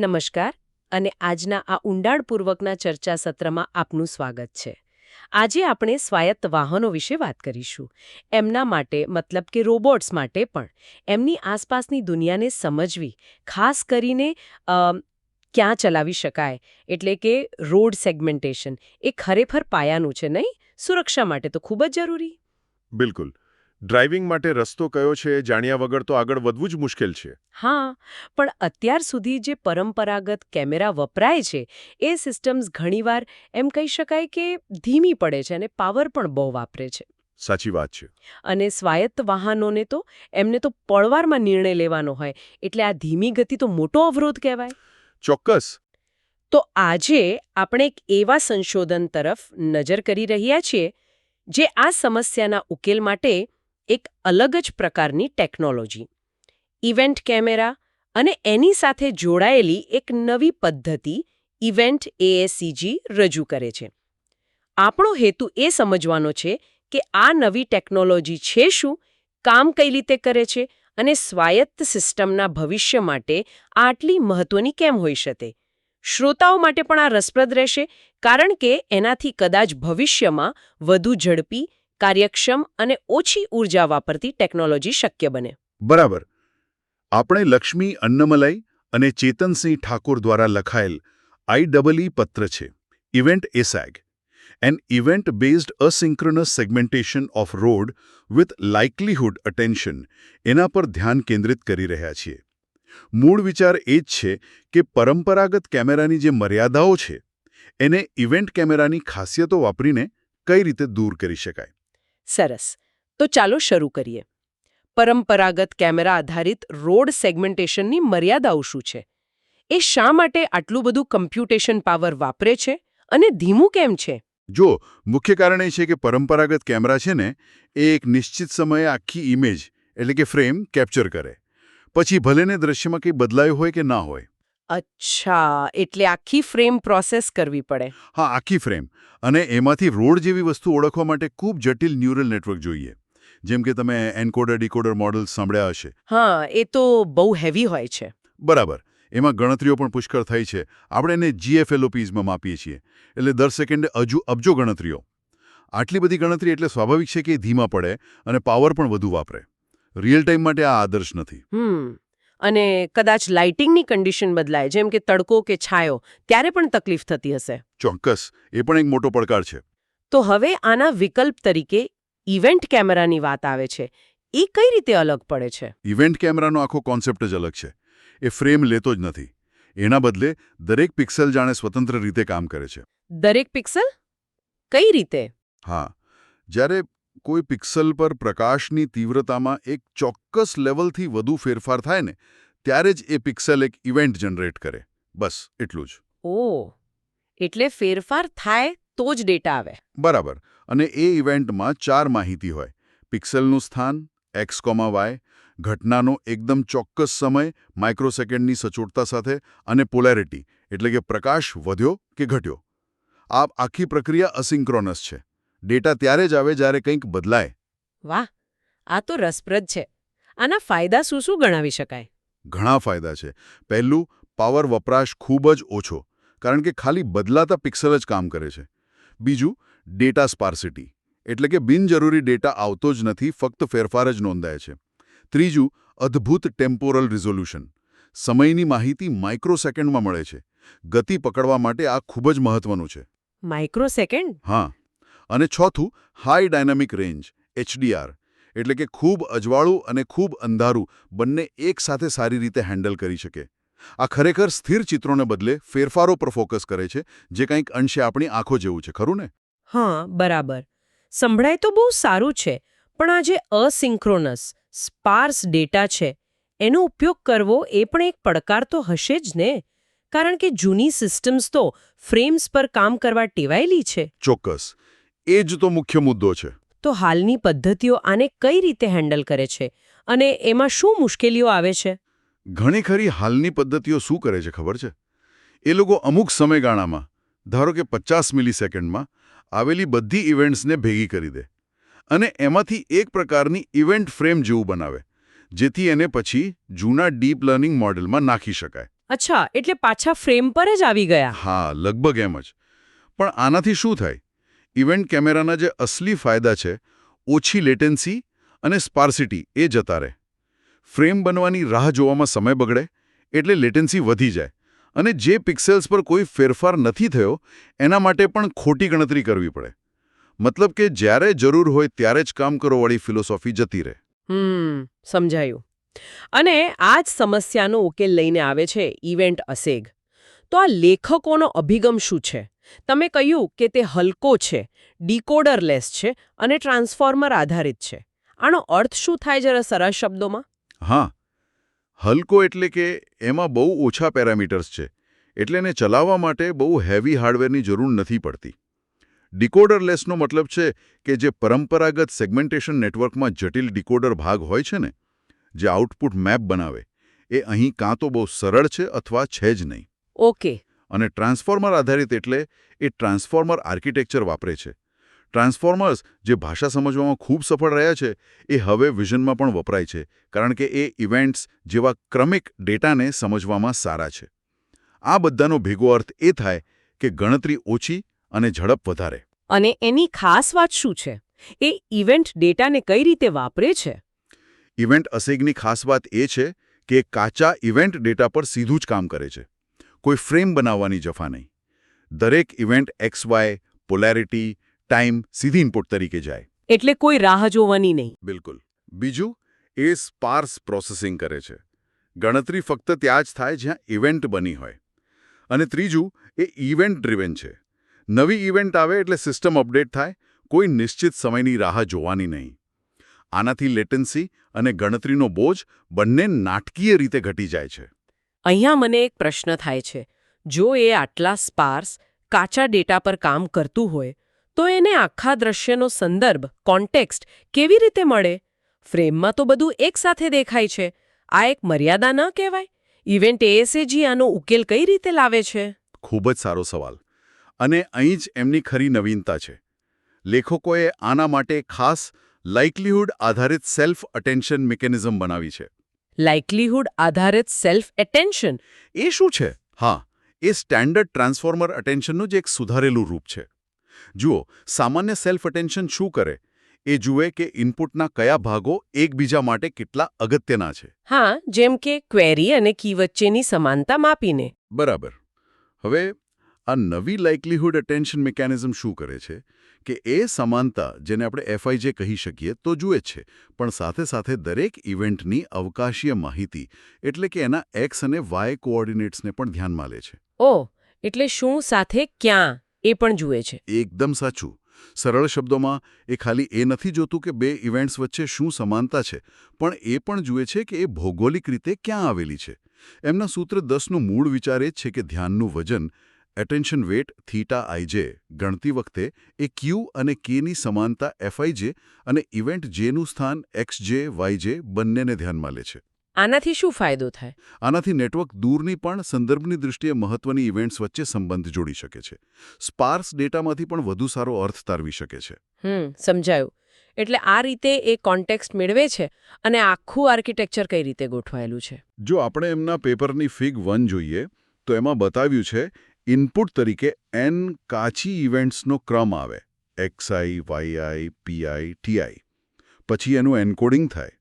નમસ્કાર અને આજના આ ઊંડાણપૂર્વકના ચર્ચા સત્રમાં આપનું સ્વાગત છે. આજે આપણે સ્વાયત્ત વાહનો વિશે વાત કરીશું. એમના માટે, મતલબ કે રોબોટ્સ માટે પણ. એમની આસપાસની દુનિયાને સમજવી, ખાસ કરીને ક્યાં ચલાવી શકાય? એટલે કે રોડ સેગમેન્ટેશન એ ખરેખર પાયાનું છે, નહીં? સુરક્ષા માટે તો ખૂબ જ જરૂરી. બિલકુલ. ડ્રાઇવિંગ માટે રસ્તો કયો છે જાણ્યા વગર તો આગળ વધવું જ મુશ્કેલ છે. હા પણ અત્યાર સુધી જે પરંપરાગત કેમેરા વપરાય છે એ સિસ્ટમ્સ ઘણીવાર એમ કહી શકાય કે ધીમી પડે છે અને પાવર પણ બહુ વાપરે છે. સાચી વાત છે. અને સ્વાયત્ત વાહનોને તો એમને તો પળવારમાં નિર્ણય લેવાનો હોય એટલે આ ધીમી ગતિ તો મોટો અવરોધ કહેવાય. ચોક્કસ. તો આજે આપણે એક એવા સંશોધન તરફ નજર કરી રહ્યા છીએ જે આ સમસ્યાના ઉકેલ માટે એક અલગ જ પ્રકારની ટેકનોલોજી. ઇવેન્ટ કેમેરા અને એની સાથે જોડાયેલી એક નવી પદ્ધતિ ઇવેન્ટ એએસસીજી રજૂ કરે છે. આપણો હેતુ એ સમજવાનો છે કે આ નવી ટેકનોલોજી છે શું, કામ કઈ રીતે કરે છે અને સ્વાયત્ત સિસ્ટમના ભવિષ્ય માટે આટલી મહત્વની કેમ હોઈ શકે? શ્રોતાઓ માટે પણ આ રસપ્રદ રહેશે કારણ કે એનાથી કદાચ ભવિષ્યમાં વધુ ઝડપી કાર્યક્ષમ અને ઓછી ઊર્જા વાપરતી ટેકનોલોજી શક્ય બને. બરાબર. આપણે લક્ષ્મી અન્નમલઈ અને ચેતનસિંહ ઠાકોર દ્વારા લખાયેલ આઈડબલઈ પત્ર છે. Event એસેગ an event based asynchronous segmentation of road with likelihood attention એના પર ધ્યાન કેન્દ્રિત કરી રહ્યા છીએ. મૂળ વિચાર એ જ છે કે પરંપરાગત કેમેરાની જે મર્યાદાઓ છે, એને ઇવેન્ટ કેમેરાની ખાસિયતો વાપરીને કઈ રીતે દૂર કરી શકાય? સરસ. તો ચાલો શરૂ કરીએ. પરંપરાગત કેમેરા આધારિત રોડ સેગમેન્ટેશનની મર્યાદાઓ શું છે? એ શા માટે આટલું બધું કમ્પ્યુટેશન પાવર વાપરે છે અને ધીમું કેમ છે? જો, મુખ્ય કારણ એ છે કે પરંપરાગત કેમેરા છે ને, એ એક નિશ્ચિત સમયે આખી ઇમેજ એટલે કે ફ્રેમ, કેપ્ચર કરે. પછી ભલેને દ્રશ્યમાં કંઈ બદલાયું હોય કે ના હોય. અચ્છા એટલે આખી ફ્રેમ પ્રોસેસ કરવી પડે. હા આખી ફ્રેમ. અને એમાંથી રોડ જેવી વસ્તુ ઓળખવા માટે ખૂબ જટિલ ન્યુરલ નેટવર્ક જોઈએ. જેમ કે તમે એન્કોડર ડીકોડર મોડલ સાંભળ્યા હશે. હા એ તો બહુ હેવી હોય છે. બરાબર. એમાં ગણતરીઓ પણ પુષ્કળ થાય છે. આપણે એને જીએફએલઓપીઝમાં માપીએ છીએ. એટલે દર સેકન્ડે અજુ અબજો ગણતરીઓ. આટલી બધી ગણતરી એટલે સ્વાભાવિક છે કે ધીમા પડે અને પાવર પણ વધુ વાપરે. રિયલ ટાઈમ માટે આ આદર્શ નથી. અને કદાચ લાઇટિંગની કન્ડિશન બદલાય જેમ કે તડકો કે છાયો ત્યારે પણ તકલીફ થતી હશે. ચોક્કસ. એ પણ એક મોટો પડકાર છે. તો હવે આના વિકલ્પ તરીકે ઇવેન્ટ કેમેરાની વાત આવે છે. એ કઈ રીતે અલગ પડે છે? ઇવેન્ટ કેમેરાનો આખો કોન્સેપ્ટ જ અલગ છે. એ ફ્રેમ લેતો જ નથી. એના બદલે દરેક પિક્સેલ જાણે સ્વતંત્ર રીતે કામ કરે છે. દરેક પિક્સલ? કઈ રીતે? હા. જ્યારે કોઈ પિક્સલ પર પ્રકાશની તીવ્રતામાં એક ચોક્કસ લેવલથી વધુ ફેરફાર થાય ને ત્યારે જ એ પિક્સલ એક ઇવેન્ટ જનરેટ કરે. બસ એટલું જ. ઓ એટલે ફેરફાર થાય તો જ ડેટા આવે. બરાબર અને એ ઇવેન્ટમાં ચાર માહિતી હોય. પિક્સેલનું સ્થાન એક્સ કોમા વાય ઘટનાનો એકદમ ચોક્કસ સમય માઇક્રોસેકન્ડની સચોટતા સાથે અને પોલેરિટી એટલે કે પ્રકાશ વધ્યો કે ઘટ્યો. આ આખી પ્રક્રિયા અસિંક્રોનસ છે. ડેટા ત્યારે જ આવે જ્યારે કંઈક બદલાય. વાહ આ તો રસપ્રદ છે. આના ફાયદા શું શું ગણાવી શકાય? ઘણા ફાયદા છે. પહેલું પાવર વપરાશ ખૂબ જ ઓછો કારણ કે ખાલી બદલાતા પિક્સલ જ કામ કરે છે. બીજું ડેટા સ્પાર્સિટી એટલે કે બિનજરૂરી ડેટા આવતો જ નથી ફક્ત ફેરફાર જ નોંધાય છે. ત્રીજું અદ્ભુત ટેમ્પોરલ રિઝોલ્યુશન સમયની માહિતી માઇક્રોસેકન્ડમાં મળે છે. ગતિ પકડવા માટે આ ખૂબ જ મહત્વનું છે. માઇક્રો સેકન્ડ હા. અને ચોથું હાઈ ડાયનામિક રેન્જ એચડીઆર એટલે કે ખૂબ અજવાળું અને ખૂબ અંધારું બંને એકસાથે સારી રીતે હેન્ડલ કરી શકે. આ ખરેખર સ્થિર ચિત્રોને બદલે ફેરફારો પર ફોકસ કરે છે જે કંઈક અંશે આપણી આંખો જેવું છે ખરું ને? હા બરાબર. સંભળાય તો બહુ સારું છે પણ આ જે અસિંક્રોનસ સ્પાર્સ ડેટા છે એનો ઉપયોગ કરવો એ પણ એક પડકાર તો હશે જ ને? કારણ કે જૂની સિસ્ટમ્સ તો ફ્રેમ્સ પર કામ કરવા ટેવાયેલી છે. ચોક્કસ. એ જ તો મુખ્ય મુદ્દો છે. તો હાલની પદ્ધતિઓ આને કઈ રીતે હેન્ડલ કરે છે? અને એમાં શું મુશ્કેલીઓ આવે છે? ઘણી ખરી હાલની પદ્ધતિઓ શું કરે છે ખબર છે? એ લોકો અમુક સમયગાળામાં ધારો કે પચાસ મિલી સેકન્ડમાં આવેલી બધી ઇવેન્ટ્સને ભેગી કરી દે. અને એમાંથી એક પ્રકારની ઇવેન્ટ ફ્રેમ જેવું બનાવે જેથી એને પછી જૂના ડીપ લર્નિંગ મોડેલમાં નાખી શકાય. અચ્છા એટલે પાછા ફ્રેમ પર જ આવી ગયા. હા લગભગ એમ જ. પણ આનાથી શું થાય? ઇવેન્ટ કેમેરાના જે અસલી ફાયદા છે, ઓછી લેટેન્સી અને સ્પાર્સિટી, એ જતા રહે. ફ્રેમ બનવાની રાહ જોવામાં સમય બગડે, એટલે લેટેન્સી વધી જાય. અને જે પિક્સેલ્સ પર કોઈ ફેરફાર નથી થયો, એના માટે પણ ખોટી ગણતરી કરવી પડે. મતલબ કે જ્યારે જરૂર હોય ત્યારે જ કામ કરો વાળી ફિલોસોફી જતી રહે. હમ, સમજાયું. અને આ જ સમસ્યાનો ઉકેલ લઈને આવે છે ઇવેન્ટ અસેગ. તો આ લેખકોનો અભિગમ શું છે? તમે કહ્યું કે તે હલકો છે ડીકોડરલેસ છે અને ટ્રાન્સફોર્મર આધારિત છે. આનો અર્થ શું થાય જરા સરળ શબ્દોમાં? હા હલકો એટલે કે એમાં બહુ ઓછા પેરામીટર્સ છે એટલે એને ચલાવવા માટે બહુ હેવી હાર્ડવેરની જરૂર નથી પડતી. ડિકોડરલેસનો મતલબ છે કે જે પરંપરાગત સેગમેન્ટેશન નેટવર્કમાં જટિલ ડિકોડર ભાગ હોય છે ને જે આઉટપુટ મેપ બનાવે એ અહીં કાં તો બહુ સરળ છે અથવા છે જ નહીં. ઓકે અને ટ્રાન્સફોર્મર આધારિત એટલે એ ટ્રાન્સફોર્મર આર્કિટેક્ચર વાપરે છે. ટ્રાન્સફોર્મર્સ જે ભાષા સમજવામાં ખૂબ સફળ રહ્યા છે એ હવે વિઝનમાં પણ વપરાય છે કારણ કે એ ઇવેન્ટ્સ જેવા ક્રમિક ડેટાને સમજવામાં સારા છે. આ બધાનો ભેગો અર્થ એ થાય કે ગણતરી ઓછી અને ઝડપ વધારે. અને એની ખાસ વાત શું છે? એ ઇવેન્ટ ડેટાને કઈ રીતે વાપરે છે? ઇવેન્ટ અસેગની ખાસ વાત એ છે કે કાચા ઇવેન્ટ ડેટા પર સીધું જ કામ કરે છે. કોઈ ફ્રેમ બનાવવાની જફા નહીં. દરેક event X Y polarity time સીધી ઇનપુટ તરીકે જાય. એટલે કોઈ રાહ જોવાની નહીં. બિલકુલ. બીજું એ સ્પાર્સ પ્રોસેસિંગ કરે છે. ગણતરી ફક્ત ત્યાં જ થાય જ્યાં ઇવેન્ટ બની હોય. અને ત્રીજું એ ઇવેન્ટ ડ્રિવેન છે. નવી ઇવેન્ટ આવે એટલે સિસ્ટમ અપડેટ થાય કોઈ નિશ્ચિત સમયની રાહ જોવાની નહીં. આનાથી લેટન્સી અને ગણતરીનો બોજ બંને નાટકીય રીતે ઘટી જાય છે. અહીંયા મને એક પ્રશ્ન થાય છે. જો એ આટલા સ્પાર્સ, કાચા ડેટા પર કામ કરતું હોય, તો એને આખા દ્રશ્યનો સંદર્ભ કોન્ટેક્સ્ટ કેવી રીતે મળે? ફ્રેમમાં તો બધું એકસાથે દેખાય છે. આ એક મર્યાદા ન કહેવાય? ઇવેન્ટ એએસએજી આનો ઉકેલ કઈ રીતે લાવે છે? ખૂબ જ સારો સવાલ. અને અહીં જ એમની ખરી નવીનતા છે. લેખકોએ આના માટે ખાસ લાઇકલીહુડ આધારિત સેલ્ફ અટેન્શન મિકેનિઝમ બનાવી છે. લાઇકલીહુડ આધારિત સેલ્ફ એટેન્શન એ શું છે? હા એ સ્ટેન્ડર્ડ ટ્રાન્સફોર્મર અટેન્શનનું જ એક સુધારેલું રૂપ છે. જુઓ સામાન્ય સેલ્ફ અટેન્શન શું કરે? એ જુએ કે ઇનપુટના કયા ભાગો એકબીજા માટે કેટલા અગત્યના છે. હા જેમ કે ક્વેરી અને કી વચ્ચેની સમાનતા માપીને. બરાબર. હવે આ નવી લાઇકલીહુડ અટેન્શન મિકેનિઝમ શું કરે છે? કે એ સમાનતા જેને આપણે એફઆઈજે કહી શકીએ તો જુએ જ છે. પણ સાથે સાથે દરેક ઇવેન્ટની અવકાશીય માહિતી એટલે કે એના એક્સ અને વાય કોઓર્ડિનેટ્સને પણ ધ્યાનમાં લે છે. ઓ એટલે શું સાથે ક્યાં? એ પણ જુએ છે. એકદમ સાચું. સરળ શબ્દોમાં એ ખાલી એ નથી જોતું કે બે ઇવેન્ટ્સ વચ્ચે શું સમાનતા છે પણ એ પણ જુએ છે કે એ ભૌગોલિક રીતે ક્યાં આવેલી છે. એમના સૂત્ર દસનું મૂળ વિચાર એ જ છે કે ધ્યાનનું વજન attention weight theta I J ગણતી વખતે એ ક્યુ અને કેની સમાનતા એફઆઈજે અને ઇવેન્ટ જેનું સ્થાન એક્સજે વાયજે બંનેને ધ્યાનમાં લે છે. આનાથી શું ફાયદો થાય? આનાથી નેટવર્ક દૂરની પણ સંદર્ભની દૃષ્ટિએ મહત્વની ઇવેન્ટ્સ વચ્ચે સંબંધ જોડી શકે છે. સ્પાર્સ ડેટામાંથી પણ વધુ સારો અર્થ તારવી શકે છે. હમ સમજાયું. એટલે આ રીતે એ કોન્ટેક્સ્ટ મેળવે છે અને આખું આર્કિટેક્ચર કઈ રીતે ગોઠવાયેલું છે? જો આપણે એમના પેપરની ફિગ વન જોઈએ તો એમાં બતાવ્યું છે ઇનપુટ તરીકે એન કાચી ઇવેન્ટ્સનો ક્રમ આવે. એક્સઆઈ વાયઆઈ પીઆઈ ટીઆઈ પછી એનું એન્કોડિંગ થાય.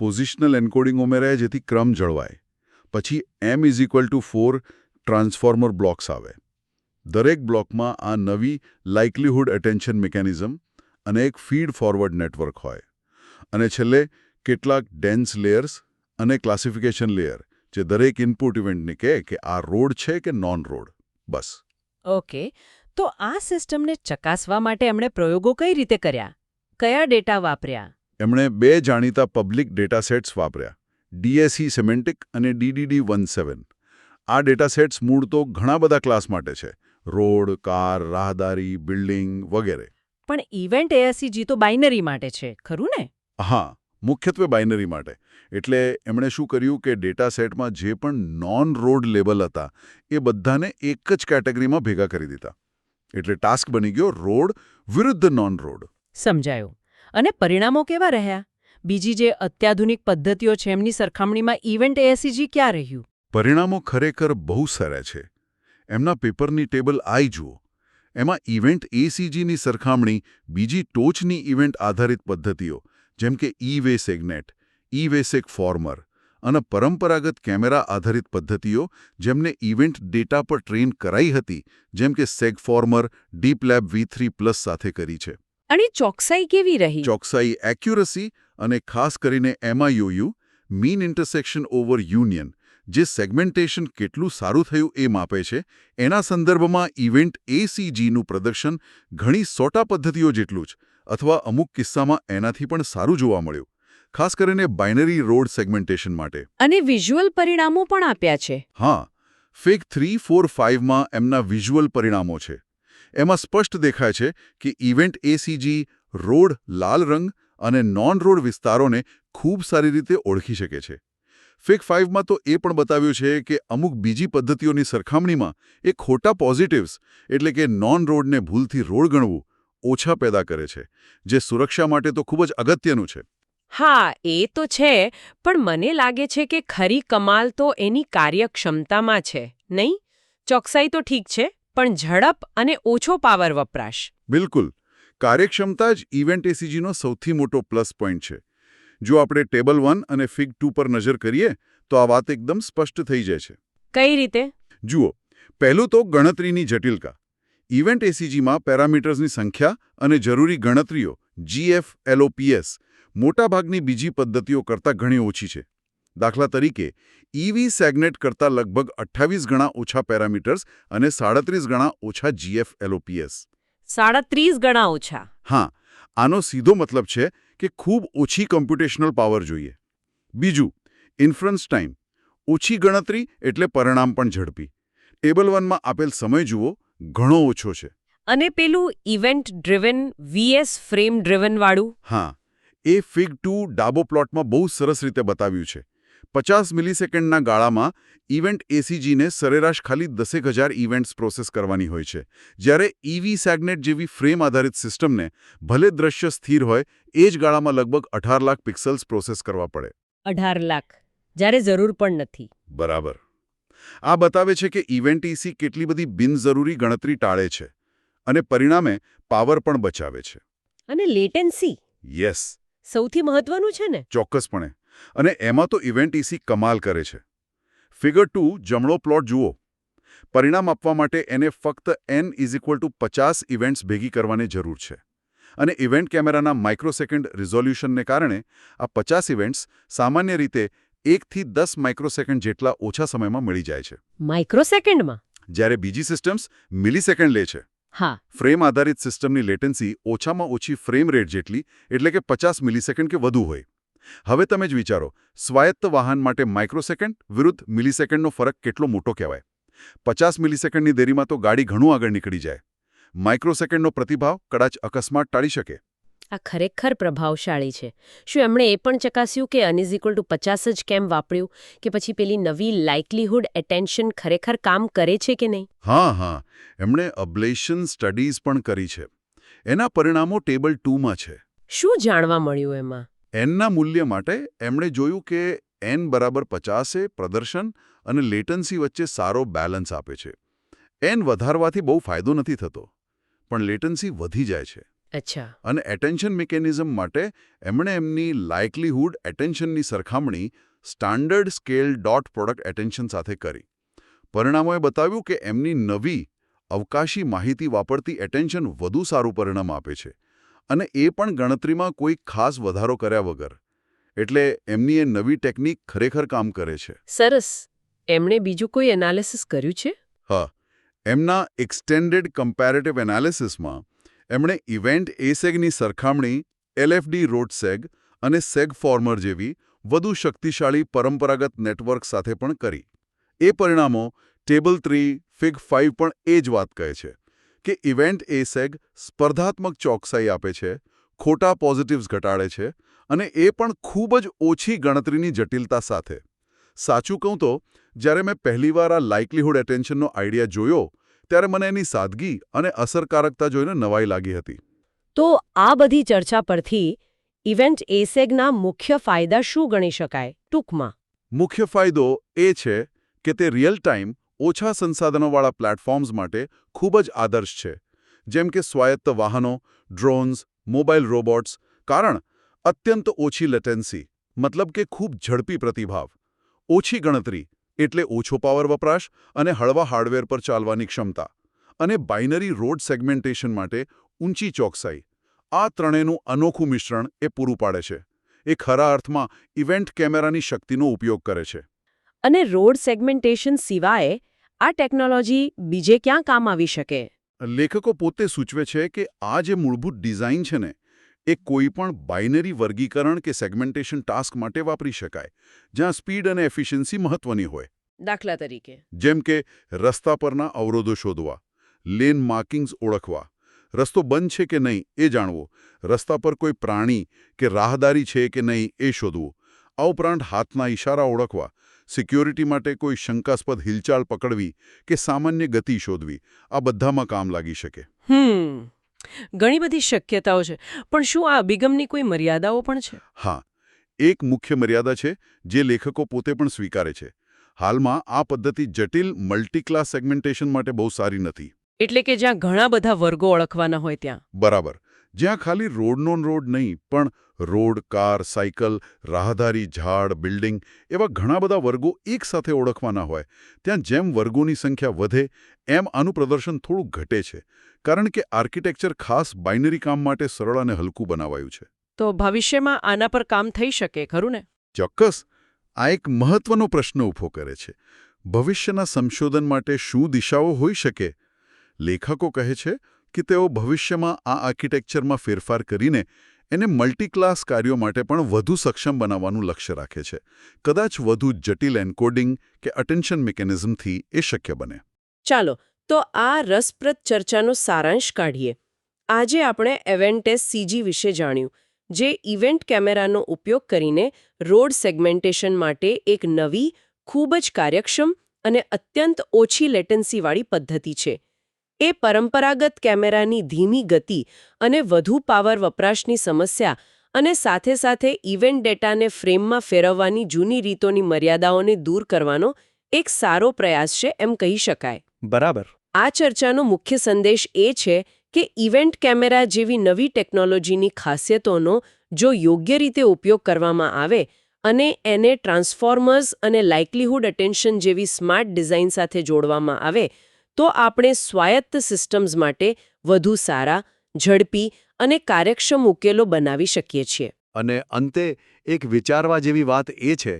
પોઝિશનલ એન્કોડિંગ ઉમેરાય જેથી ક્રમ જળવાય. પછી M is equal to four transformer blocks આવે. દરેક બ્લોકમાં આ નવી લાઇકલીહુડ એટેન્શન મિકેનિઝમ અને એક ફીડ ફોરવર્ડ નેટવર્ક હોય. અને છેલ્લે કેટલાક ડેન્સ લેયર્સ અને ક્લાસિફિકેશન લેયર જે દરેક ઇનપુટ ઇવેન્ટને કહે કે આ રોડ છે કે નોન રોડ બસ. ઓકે. તો આ સિસ્ટમને ચકાસવા માટે એમણે પ્રયોગો કઈ રીતે કર્યા? કયા ડેટા વાપર્યા? એમણે બે જાણીતા પબ્લિક ડેટા સેટ્સ વાપર્યા. ડીએસઈ સિમેન્ટિક અને ડીડીડી વન સેવન. આ ડેટાસેટ્સ મૂળ તો ઘણા બધા ક્લાસ માટે છે. રોડ કાર રાહદારી બિલ્ડિંગ વગેરે. પણ ઇવેન્ટ એએસસીજી તો બાઇનરી માટે છે ખરું ને? હા. મુખ્યત્વે બાઇનરી માટે. એટલે એમણે શું કર્યું કે ડેટા સેટમાં જે પણ નોન રોડ લેબલ હતા એ બધાને એક જ કેટેગરીમાં ભેગા કરી દીધા. એટલે ટાસ્ક બની ગયો રોડ વિરુદ્ધ નોન રોડ સમજાયું. અને પરિણામો કેવા રહ્યા? બીજી જે અત્યાધુનિક પદ્ધતિઓ છે એમની સરખામણીમાં ઇવેન્ટ એએસસીજી ક્યાં રહ્યું? પરિણામો ખરેખર બહુ સારા છે. એમના પેપરની ટેબલ આઈ જુઓ. એમાં ઇવેન્ટ એસીજીની સરખામણી બીજી ટોચની ઇવેન્ટ આધારિત પદ્ધતિઓ જેમ કે E V SegNet E V SegFormer અને પરંપરાગત કેમેરા આધારિત પદ્ધતિઓ જેમને ઇવેન્ટ ડેટા પર ટ્રેન કરાઈ હતી જેમ કે SegFormer DeepLab V three plus સાથે કરી છે. અને ચોકસાઈ કેવી રહી? ચોકસાઈ એક્યુરસી અને ખાસ કરીને m I O U mean intersection over union જે સેગમેન્ટેશન કેટલું સારું થયું એ માપે છે એના સંદર્ભમાં ઇવેન્ટ એસીજીનું પ્રદર્શન ઘણી સોટા પદ્ધતિઓ જેટલું જ અથવા અમુક કિસ્સામાં એનાથી પણ સારું જોવા મળ્યું ખાસ કરીને બાઇનરી રોડ સેગમેન્ટેશન માટે. અને વિઝ્યુઅલ પરિણામો પણ આપ્યા છે. હા ફેક થ્રી ફોર ફાઇવમાં એમના વિઝ્યુઅલ પરિણામો છે. એમાં સ્પષ્ટ દેખાય છે કે ઇવેન્ટ એસીજી રોડ લાલ રંગ અને નોન રોડ વિસ્તારોને ખૂબ સારી રીતે ઓળખી શકે છે. ફેક ફાઇવમાં તો એ પણ બતાવ્યું છે કે અમુક બીજી પદ્ધતિઓની સરખામણીમાં એ ખોટા પોઝિટિવ્સ એટલે કે નોન રોડને ભૂલથી રોડ ગણવું ઓછા પેદા કરે છે જે સુરક્ષા માટે તો ખૂબ જ અગત્યનું છે. હા એ તો છે પણ મને લાગે છે કે ખરી કમાલ તો એની કાર્યક્ષમતામાં છે નહીં? ચોકસાઈ તો ઠીક છે પણ ઝડપ અને ઓછો પાવર વપરાશ. બિલકુલ. કાર્યક્ષમતા જ ઇવેન્ટ એસીજીનો સૌથી મોટો પ્લસ પોઈન્ટ છે. જો આપણે ટેબલ વન અને ફિગ ટુ પર નજર કરીએ તો આ વાત એકદમ સ્પષ્ટ થઈ જાય છે. કઈ રીતે? જુઓ પહેલું તો ગણતરીની જટિલતા. ઇવેન્ટ એસીજીમાં પેરામીટર્સની સંખ્યા અને જરૂરી ગણતરીઓ જીએફ એલઓપીએસ મોટાભાગની બીજી પદ્ધતિઓ કરતાં ઘણી ઓછી છે. દાખલા તરીકે ઇવી સેગ્નેટ કરતાં લગભગ અઠ્ઠાવીસ ગણા ઓછા પેરામીટર્સ અને સાડત્રીસ ગણા ઓછા જીએફ એલઓપીએસ સાડત્રીસ ગણા ઓછા. હા આનો સીધો મતલબ છે કે ખૂબ ઓછી કમ્પ્યુટેશનલ પાવર જોઈએ. બીજું ઇન્ફરન્સ ટાઈમ. ઓછી ગણતરી એટલે પરિણામ પણ ઝડપી. ટેબલ વનમાં આપેલ સમય જુઓ ઘણો ઓછો છે. અને પેલું event driven vs frame driven વાળું? હા એ ફિગ ટુ ડાબો પ્લોટમાં બહુ સરસ રીતે બતાવ્યું છે. પચાસ મિલિસેકન્ડના ગાળામાં ઇવેન્ટ એસીજીને સરેરાશ ખાલી દસેક હજાર ઇવેન્ટ્સ પ્રોસેસ કરવાની હોય છે. જ્યારે ઇવી સેગનેટ જેવી ફ્રેમ આધારિત સિસ્ટમને ભલે દ્રશ્ય સ્થિર હોય એ જ ગાળામાં લગભગ અઢાર લાખ પિક્સલ્સ પ્રોસેસ કરવા પડે. અઢાર લાખ. જ્યારે જરૂર પણ નથી. બરાબર. આ બતાવે છે કે ઇવેન્ટ ઇસી કેટલી બધી બિનજરૂરી ગણતરી ટાળે છે અને પરિણામે પાવર પણ બચાવે છે. અને લેટેન્સી? યસ. સૌથી મહત્વનું છે ને? ચોક્કસપણે. અને એમાં તો ઇવેન્ટ ઇસી કમાલ કરે છે. ફિગર ટુ જમણો પ્લોટ જુઓ. પરિણામ આપવા માટે એને ફક્ત એન ઇઝ ઇક્વલ ટુ પચાસ ઇવેન્ટ્સ ભેગી કરવાની જરૂર છે. અને ઇવેન્ટ કેમેરાના માઇક્રોસેકન્ડ રિઝોલ્યુશનને કારણે આ પચાસ ઇવેન્ટ્સ સામાન્ય રીતે એકથી દસ માઇક્રોસેકન્ડ જેટલા ઓછા સમયમાં મળી જાય છે. માઇક્રોસેકન્ડમાં? જ્યારે બીજી સિસ્ટમ્સ મિલિસેકન્ડ લે છે. હા. ફ્રેમ આધારિત સિસ્ટમની લેટન્સી ઓછામાં ઓછી ફ્રેમ રેટ જેટલી એટલે કે પચાસ મિલિસેકન્ડ કે વધુ હોય. હવે તમે જ વિચારો સ્વાયત્ત વાહન માટે માઇક્રોસેકન્ડ વિરુદ્ધ મિલિસેકન્ડનો ફરક કેટલો મોટો કહેવાય? પચાસ મિલિસેકન્ડની દેરીમાં તો ગાડી ઘણું આગળ નીકળી જાય. માઇક્રોસેકન્ડનો પ્રતિભાવ કદાચ અકસ્માત ટાળી શકે. આ ખરેખર પ્રભાવશાળી છે. શું એમણે એ પણ ચકાસ્યું કે અન ઇક્વલ ટુ પચાસ જ કેમ વાપર્યું? કે પછી પેલી નવી લાઇકલીહુડ એટેન્શન ખરેખર કામ કરે છે કે નહીં? હા હા. એમણે અબ્લેશન સ્ટડીઝ પણ કરી છે. એના પરિણામો ટેબલ ટુમાં છે. શું જાણવા મળ્યું એમાં? એનના મૂલ્ય માટે એમણે જોયું કે એન બરાબર પચાસે પ્રદર્શન અને લેટન્સી વચ્ચે સારો બેલેન્સ આપે છે. એન વધારવાથી બહુ ફાયદો નથી થતો. પણ લેટન્સી વધી જાય છે. અચ્છા. અને એટેન્શન મિકેનિઝમ માટે એમણે એમની લાઇકલીહુડ એટેન્શનની સરખામણી standard scale dot product attention સાથે કરી. પરિણામોએ બતાવ્યું કે એમની નવી અવકાશી માહિતી વાપરતી એટેન્શન વધુ સારું પરિણામ આપે છે અને એ પણ ગણતરીમાં કોઈ ખાસ વધારો કર્યા વગર. એટલે એમની એ નવી ટેકનિક ખરેખર કામ કરે છે. સરસ. એમણે બીજું કોઈ એનાલિસિસ કર્યું છે? હા. એમના એક્સટેન્ડેડ કમ્પેરેટિવ એનાલિસિસમાં એમણે ઇવેન્ટ એસેગની સરખામણી, એલએફડી રોડસેગ અને સેગ ફોર્મર જેવી વધુ શક્તિશાળી પરંપરાગત નેટવર્ક સાથે પણ કરી. એ પરિણામો ટેબલ થ્રી, ફિગ ફાઇવ પણ એ જ વાત કહે છે કે ઇવેન્ટ એસેગ સ્પર્ધાત્મક ચોકસાઈ આપે છે, ખોટા પોઝિટિવ્સ ઘટાડે છે અને એ પણ ખૂબ જ ઓછી ગણતરીની જટિલતા સાથે. સાચું કહું તો, જ્યારે મેં પહેલીવાર આ લાઇકલીહુડ એટેન્શનનો આઈડિયા જોયો ત્યારે મને એની સાદગી અને અસરકારકતા જોઈને નવાઈ લાગી હતી. તો આ બધી ચર્ચા પરથી ઇવેન્ટ એસેગના મુખ્ય ફાયદા શું ગણી શકાય? ટૂંકમાં. મુખ્ય ફાયદો એ છે કે તે રિયલ ટાઈમ ઓછા સંસાધનોવાળા પ્લેટફોર્મ્સ માટે ખૂબ જ આદર્શ છે. જેમ કે સ્વાયત્ત વાહનો ડ્રોન્સ મોબાઈલ રોબોટ્સ કારણ અત્યંત ઓછી લેટેન્સી મતલબ કે ખૂબ ઝડપી પ્રતિભાવ ઓછી ગણતરી એટલે ઓછો પાવર વપરાશ અને હળવા હાર્ડવેર પર ચાલવાની ક્ષમતા. અને બાઇનરી રોડ સેગમેન્ટેશન માટે ઊંચી ચોકસાઈ. આ ત્રણેયનું અનોખું મિશ્રણ એ પૂરું પાડે છે. એ ખરા અર્થમાં ઇવેન્ટ કેમેરાની શક્તિનો ઉપયોગ કરે છે. અને રોડ સેગમેન્ટેશન સિવાય આ ટેકનોલોજી બીજે ક્યાં કામ આવી શકે? લેખકો પોતે સૂચવે છે કે આ જે મૂળભૂત ડિઝાઇન છે ને એ કોઈપણ બાઇનરી વર્ગીકરણ કે સેગમેન્ટેશન ટાસ્ક માટે વાપરી શકાય જ્યાં સ્પીડ અને એફિશિયન્સી મહત્વની હોય. દાખલા તરીકે. જેમ કે રસ્તા પરના અવરોધો શોધવા લેન માર્કિંગ્સ ઓળખવા રસ્તો બંધ છે કે નહીં એ જાણવો રસ્તા પર કોઈ પ્રાણી કે રાહદારી છે કે નહીં એ શોધવું આ ઉપરાંત હાથના ઇશારા ઓળખવા સિક્યોરિટી માટે કોઈ શંકાસ્પદ હિલચાલ પકડવી કે સામાન્ય ગતિ શોધવી આ બધામાં કામ લાગી શકે. હમ. ઘણી બધી શક્યતાઓ છે પણ શું આ અભિગમની કોઈ મર્યાદાઓ પણ છે? હા એક મુખ્ય મર્યાદા છે જે લેખકો પોતે પણ સ્વીકારે છે. હાલમાં આ પદ્ધતિ જટિલ મલ્ટીક્લાસ સેગમેન્ટેશન માટે બહુ સારી નથી. એટલે કે જ્યાં ઘણા બધા વર્ગો ઓળખવાના હોય ત્યાં? બરાબર. જ્યાં ખાલી રોડ નોન રોડ નહીં પણ રોડ કાર સાયકલ રાહદારી ઝાડ બિલ્ડિંગ એવા ઘણા બધા વર્ગો એક સાથે ઓળખવાના હોય. ત્યાં જેમ વર્ગોની સંખ્યા વધે એમ આનું પ્રદર્શન થોડું ઘટે છે. કારણ કે આર્કિટેક્ચર ખાસ બાઇનરી કામ માટે સરળ અને હલકું બનાવાયું છે. તો ભવિષ્યમાં આના પર કામ થઈ શકે ખરું ને? ચોક્કસ. આ એક મહત્વનો પ્રશ્ન ઊભો કરે છે. ભવિષ્યના સંશોધન માટે શું દિશાઓ હોઈ શકે? લેખકો કહે છે કે તેઓ ભવિષ્યમાં આ આર્કિટેક્ચરમાં ફેરફાર કરીને એને મલ્ટીક્લાસ કાર્યો માટે પણ વધુ સક્ષમ બનાવવાનું લક્ષ્ય રાખે છે. કદાચ વધુ જટિલ એન્કોડિંગ કે અટેન્શન મિકેનિઝમથી એ શક્ય બને. ચાલો તો આ રસપ્રદ ચર્ચાનો સારાંશ કાઢીએ. આજે આપણે એવેન્ટેસ સીજી વિશે જાણ્યું, જે ઇવેન્ટ કેમેરાનો ઉપયોગ કરીને રોડ સેગમેન્ટેશન માટે એક નવી, ખૂબ જ કાર્યક્ષમ અને અત્યંત ઓછી લેટન્સીવાળી પદ્ધતિ છે. એ પરંપરાગત કેમેરાની ધીમી ગતિ અને વધુ પાવર વપરાશની સમસ્યા અને સાથે સાથે ઇવેન્ટ ડેટાને ફ્રેમમાં ફેરવવાની જૂની રીતોની મર્યાદાઓને દૂર કરવાનો એક સારો પ્રયાસ છે એમ કહી શકાય. બરાબર. આ ચર્ચાનો મુખ્ય સંદેશ એ છે કે ઇવેન્ટ કેમેરા જેવી નવી ટેકનોલોજીની ખાસિયતોનો જો યોગ્ય રીતે ઉપયોગ કરવામાં આવે અને એને ટ્રાન્સફોર્મર્સ અને લાઇકલીહુડ અટેન્શન જેવી સ્માર્ટ ડિઝાઇન સાથે જોડવામાં આવે, તો આપણે સ્વાયત્ત સિસ્ટમ્સ માટે વધુ સારા, ઝડપી અને કાર્યક્ષમ ઉકેલો બનાવી શકીએ છીએ. અને અંતે એક વિચારવા જેવી વાત એ છે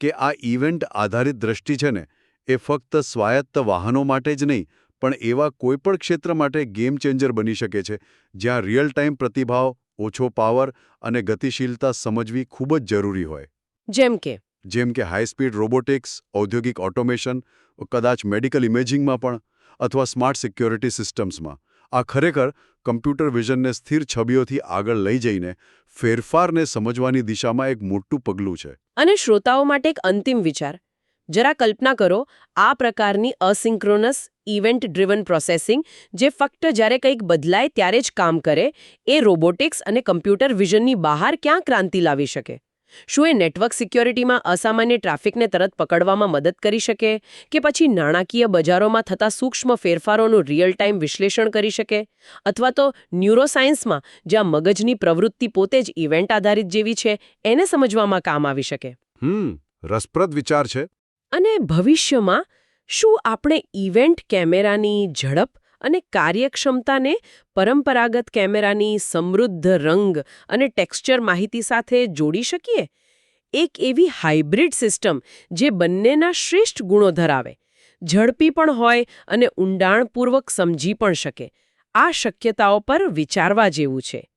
કે આ ઇવેન્ટ આધારિત દ્રષ્ટિ છે ને, એ ફક્ત સ્વાયત્ત વાહનો માટે જ નહીં પણ એવા કોઈપણ ક્ષેત્ર માટે ગેમ ચેન્જર બની શકે છે જ્યાં રિયલ ટાઈમ પ્રતિભાવ ઓછો પાવર અને ગતિશીલતા સમજવી ખૂબ જ જરૂરી હોય. જેમ કે? જેમ કે હાઈ સ્પીડ રોબોટિક્સ ઔદ્યોગિક ઓટોમેશન કદાચ મેડિકલ ઇમેજિંગમાં પણ અથવા સ્માર્ટ સિક્યોરિટી સિસ્ટમ્સમાં આ ખરેખર કમ્પ્યુટર વિઝનને સ્થિર છબીઓથી આગળ લઈ જઈને ફેરફારને સમજવાની દિશામાં એક મોટું પગલું છે. અને શ્રોતાઓ માટે એક અંતિમ વિચાર. જરા કલ્પના કરો, આ પ્રકારની અસિંક્રોનસ ઇવેન્ટ ડ્રિવન પ્રોસેસિંગ જે ફક્ત જ્યારે કંઈક બદલાય ત્યારે જ કામ કરે, એ રોબોટિક્સ અને કમ્પ્યુટર વિઝનની બહાર ક્યાં ક્રાંતિ લાવી શકે? શું એ નેટવર્ક સિક્યોરિટીમાં અસામાન્ય ટ્રાફિકને તરત પકડવામાં મદદ કરી શકે કે પછી નાણાકીય બજારોમાં થતા સૂક્ષ્મ ફેરફારોનું રિયલ ટાઈમ વિશ્લેષણ કરી શકે? અથવા તો ન્યુરોસાયન્સમાં, જ્યાં મગજની પ્રવૃત્તિ પોતે જ ઇવેન્ટ આધારિત જેવી છે, એને સમજવામાં કામ આવી શકે? હમ, રસપ્રદ વિચાર છે. અને ભવિષ્યમાં શું આપણે ઇવેન્ટ કેમેરાની ઝડપ અને કાર્યક્ષમતાને પરંપરાગત કેમેરાની સમૃદ્ધ રંગ અને ટેક્સચર માહિતી સાથે જોડી શકીએ? એક એવી હાઇબ્રિડ સિસ્ટમ જે બંનેના શ્રેષ્ઠ ગુણો ધરાવે. ઝડપી પણ હોય અને ઊંડાણપૂર્વક સમજી પણ શકે. આ શક્યતાઓ પર વિચારવા જેવું છે.